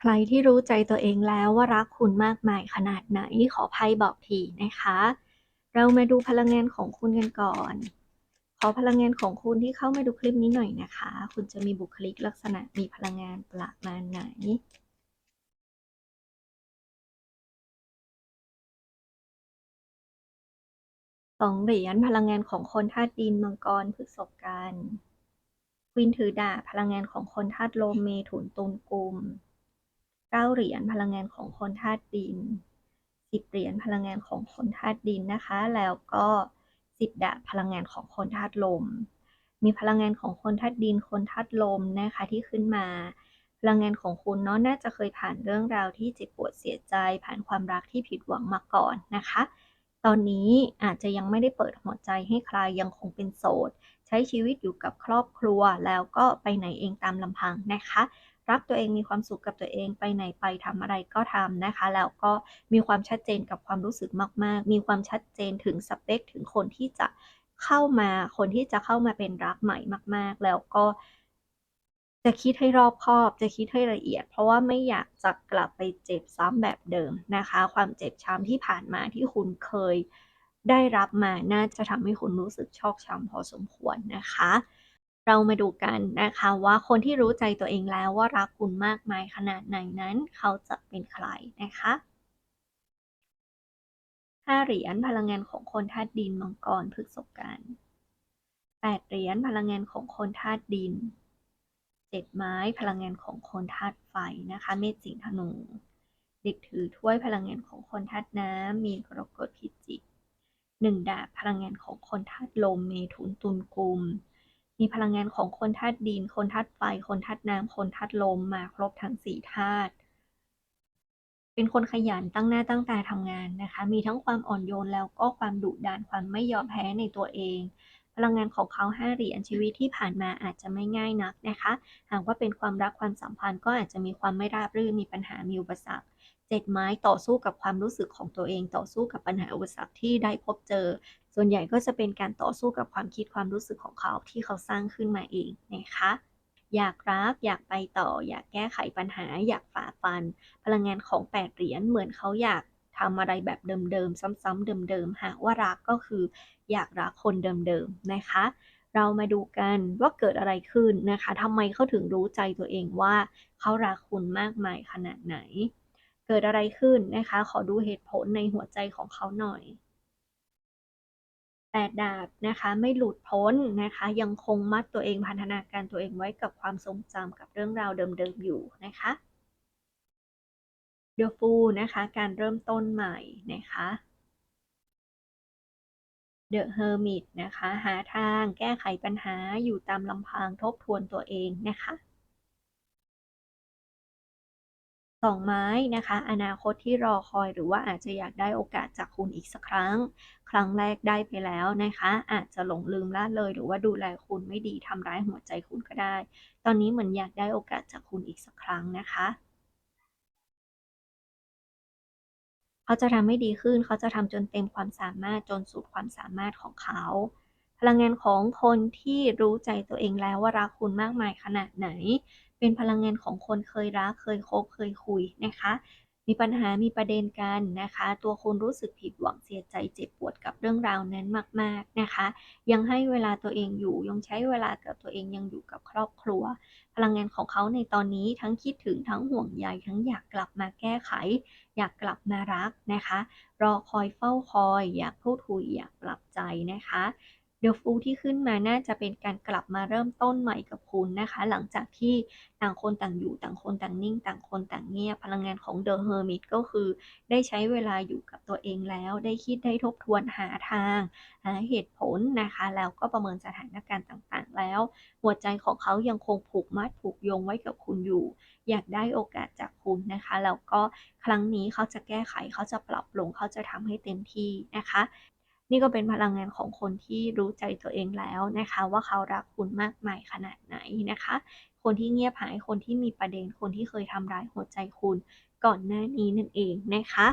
ใครที่รู้ใจตัวเองแล้วว่ารักคุณมากมายขนาดไหนขอไพ่บอกทีนะคะ เรามาดูพลังงานของคุณกันก่อน ขอพลังงานของคุณที่เข้ามาดูคลิปนี้หน่อยนะคะ คุณจะมีบุคลิกลักษณะมีพลังงานประมาณไหนสองเหรียญพลังงานของคนธาตุดินมังกรพฤษภกันควินถือดาบพลังงานของคนธาตุลมเมถุนตุลกุม เก้าเหรียญพลังงานของคนธาตุดินสิบเหรียญพลังงานของคนธาตุดินนะคะ แล้วก็สิบดาบพลังงานของคนธาตุลม มีพลังงานของคนธาตุดิน คนธาตุลมนะคะที่ขึ้นมา พลังงานของคุณเนาะน่าจะเคยผ่านเรื่องราวที่เจ็บปวดเสียใจ ผ่านความรักที่ผิดหวังมาก่อนนะคะ ตอนนี้อาจจะยังไม่ได้เปิดหัวใจให้ใครยังคงเป็นโสด ใช้ชีวิตอยู่กับครอบครัวแล้วก็ไปไหนเองตามลำพังนะคะ รักตัวเองมีความสุขกับตัวเองไปไหนไปทำอะไรก็ทำนะคะ แล้วก็มีความชัดเจนกับความรู้สึกมาก ๆ มีความชัดเจนถึงสเปคถึงคนที่จะเข้ามาคนที่จะเข้ามาเป็นรักใหม่มาก ๆ แล้วก็จะคิดให้รอบคอบ จะคิดให้ละเอียด เพราะว่าไม่อยากจะกลับไปเจ็บซ้ำแบบเดิมนะคะ ความเจ็บช้ำที่ผ่านมาที่คุณเคยได้รับมา น่าจะทำให้คุณรู้สึกชอกช้ำพอสมควรนะคะ เรามาดูกันนะคะว่าคนที่รู้ใจตัวเองแล้วว่ารักคุณมากมายขนาดไหนนั้น เขาจะเป็นใครนะคะห้าเหรียญพลังงานของคนธาตุดินมังกรพฤกษกันแปดเหรียญพลังงานของคนธาตุดินเจ็ดไม้พลังงานของคนธาตุไฟนะคะ เมษสิงห์ธนูเด็กถือถ้วยพลังงานของคนธาตุน้ำมีกรกฎพิจิกหนึ่งดาบพลังงานของคนธาตุลมเมถุนตุลกุม มีพลังงานของคนธาตุดิน คนธาตุไฟ คนธาตุน้ำ คนธาตุลมมาครบทั้งสี่ธาตุ เป็นคนขยันตั้งหน้าตั้งตาทำงานนะคะ มีทั้งความอ่อนโยนแล้วก็ความดุดาญความไม่ยอมแพ้ในตัวเอง พลังงานของเขาห้าเหรียญชีวิตที่ผ่านมาอาจจะไม่ง่ายนักนะคะ หากว่าเป็นความรักความสัมพันธ์ก็อาจจะมีความไม่ราบรื่น มีปัญหา มีอุปสรรค เจ็ดไม้ต่อสู้กับความรู้สึกของตัวเองต่อสู้กับปัญหาอุปสรรคที่ได้พบเจอ ส่วนใหญ่ก็จะเป็นการต่อสู้กับความคิดความรู้สึกของเขาที่เขาสร้างขึ้นมาเองนะคะอยากรักอยากไปต่อ อยากแก้ไขปัญหา อยากฝ่าฟัน พลังงานของแปดเหรียญเหมือนเขาอยากทำอะไรแบบเดิมๆซ้ำๆเดิมๆหากว่ารักก็คือ อยากรักคนเดิมๆนะคะ เรามาดูกันว่าเกิดอะไรขึ้นนะคะทำไมเขาถึงรู้ใจตัวเองว่า เขารักคุณมากมายขนาดไหน เกิดอะไรขึ้นนะคะ ขอดูเหตุผลในหัวใจของเขาหน่อยแปดดาบนะคะไม่หลุดพ้นนะคะ ยังคงมัดตัวเองพันธนาการตัวเองไว้กับความทรงจำกับเรื่องราวเดิมๆอยู่นะคะเดฟูนะคะการเริ่มต้นใหม่นะคะเดอะเฮอร์มิตนะคะ หาทางแก้ไขปัญหาอยู่ตามลำพังทบทวนตัวเองนะคะ สองไม้นะคะ อนาคตที่รอคอยหรือว่าอาจจะอยากได้โอกาสจากคุณอีกสักครั้ง ครั้งแรกได้ไปแล้วนะคะ อาจจะหลงลืมละเลย หรือว่าดูแลคุณไม่ดีทำร้ายหัวใจคุณก็ได้ ตอนนี้เหมือนอยากได้โอกาสจากคุณอีกสักครั้งนะคะเขาจะทำให้ดีขึ้นเขาจะทำจนเต็มความสามารถจนสุดความสามารถของเขาพลังงานของคนที่รู้ใจตัวเองแล้วว่ารักคุณมากมายขนาดไหน เป็นพลังงานของคนเคยรัก เคยคบเคยคุยนะคะ มีปัญหามีประเด็นกันนะคะ ตัวคุณรู้สึกผิดหวังเสียใจเจ็บปวดกับเรื่องราวนั้นมาก ๆนะคะ ยังให้เวลาตัวเองอยู่ ยังใช้เวลากับตัวเองยังอยู่กับครอบครัว พลังงานของเขาในตอนนี้ทั้งคิดถึงทั้งห่วงใยทั้งอยากกลับมาแก้ไข อยากกลับมารักนะคะ รอคอยเฝ้าคอย อยากพูดคุยอยากปรับใจนะคะ เดอะฟูที่ขึ้นมาน่าจะเป็นการกลับมาเริ่มต้นใหม่กับคุณนะคะ หลังจากที่ต่างคนต่างอยู่ต่างคนต่างนิ่ง ต่างคนต่างเงียบพลังงานของเดอะเฮอร์มิตก็คือ ได้ใช้เวลาอยู่กับตัวเองแล้ว ได้คิดได้ทบทวนหาทางหาเหตุผลนะคะ แล้วก็ประเมินสถานการณ์ต่างๆ แล้ว หัวใจของเขายังคงผูกมัดผูกโยงไว้กับคุณอยู่ อยากได้โอกาสจากคุณนะคะแล้วก็ครั้งนี้เขาจะแก้ไขเขาจะปรับปรุงเขาจะทำให้เต็มที่นะคะ นี่ก็เป็นพลังงานของคนที่รู้ใจตัวเองแล้วนะคะ ว่าเขารักคุณมากมายขนาดไหนนะคะ คนที่เงียบหายคนที่มีประเด็นคนที่เคยทำร้ายหัวใจคุณก่อนหน้านี้นั่นเองนะคะ